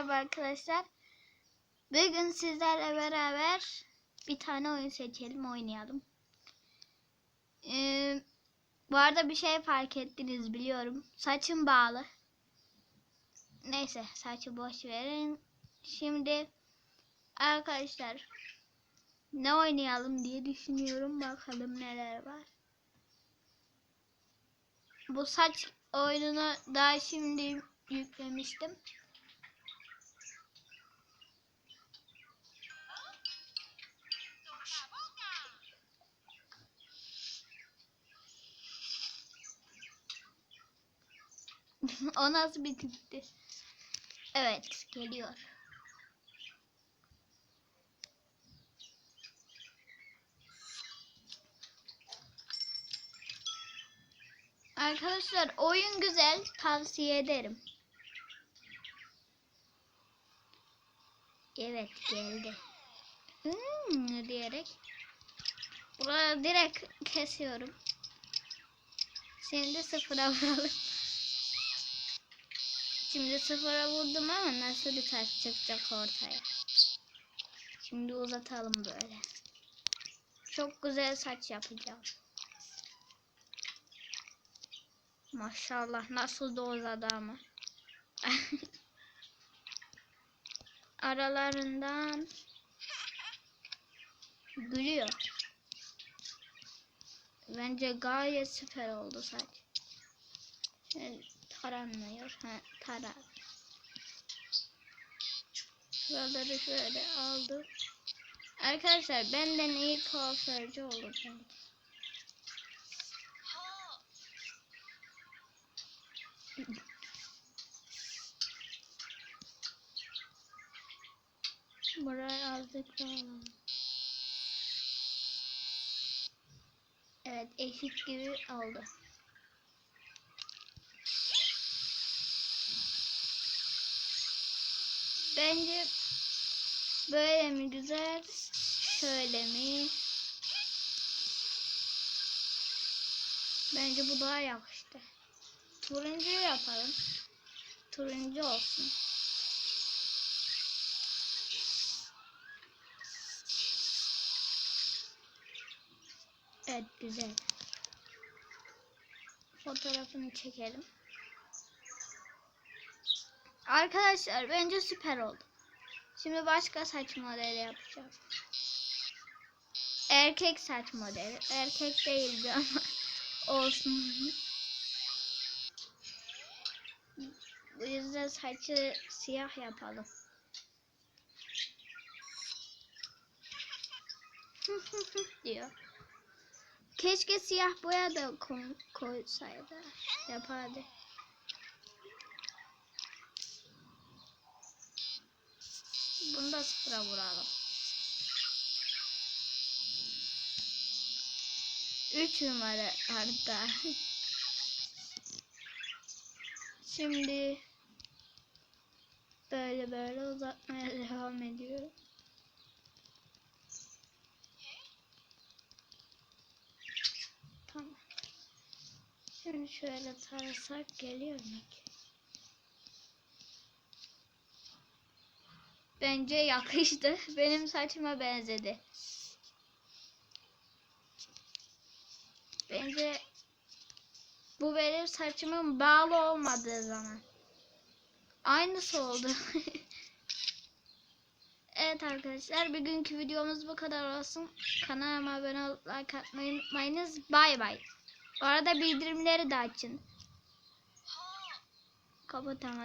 merhaba arkadaşlar. Bugün sizlerle beraber bir tane oyun seçelim, oynayalım. Ee, bu arada bir şey fark ettiniz biliyorum. Saçım bağlı. Neyse, saçı boş verin. Şimdi arkadaşlar ne oynayalım diye düşünüyorum. Bakalım neler var. Bu saç oyununu daha şimdi yüklemiştim. o nasıl bir tipti? Evet geliyor. Arkadaşlar oyun güzel tavsiye ederim. Evet geldi. Hmm, diyerek. Burada direkt kesiyorum. Şimdi sıfıra vuralım. Şimdi sıfıra vurdum ama nasıl bir taş çıkacak ortaya. Şimdi uzatalım böyle. Çok güzel saç yapacağım. Maşallah nasıl da uzadı ama. Aralarından gülüyor. Bence gayet süper oldu saç. Yani taranmıyor. Ha, tarar. Şuraları şöyle aldım. Arkadaşlar benden iyi kuaförcü bence. Buraya azıcık daha. Evet eşit gibi oldu. Bence böyle mi güzel? Şöyle mi? Bence bu daha yakıştı. Turuncu yapalım. Turuncu olsun. Evet güzel. Fotoğrafını çekelim. Arkadaşlar bence süper oldu. Şimdi başka saç modeli yapacağım. Erkek saç modeli. Erkek değildi ama olsun. Bu yüzden saçı siyah yapalım. diyor. Keşke siyah boya da koy- koysaydı. Yapardı. Bunu da sıfıra vuralım. Üç numara hatta. Şimdi böyle böyle uzatmaya devam ediyorum. Tamam. Şimdi şöyle tarasak geliyor mu ki? Bence yakıştı. Benim saçıma benzedi. Bence bu benim saçımın bağlı olmadığı zaman. Aynısı oldu. evet arkadaşlar bugünkü videomuz bu kadar olsun. Kanalıma abone olup like atmayı unutmayınız. Bay bay. Bu arada bildirimleri de açın. Kapatamam.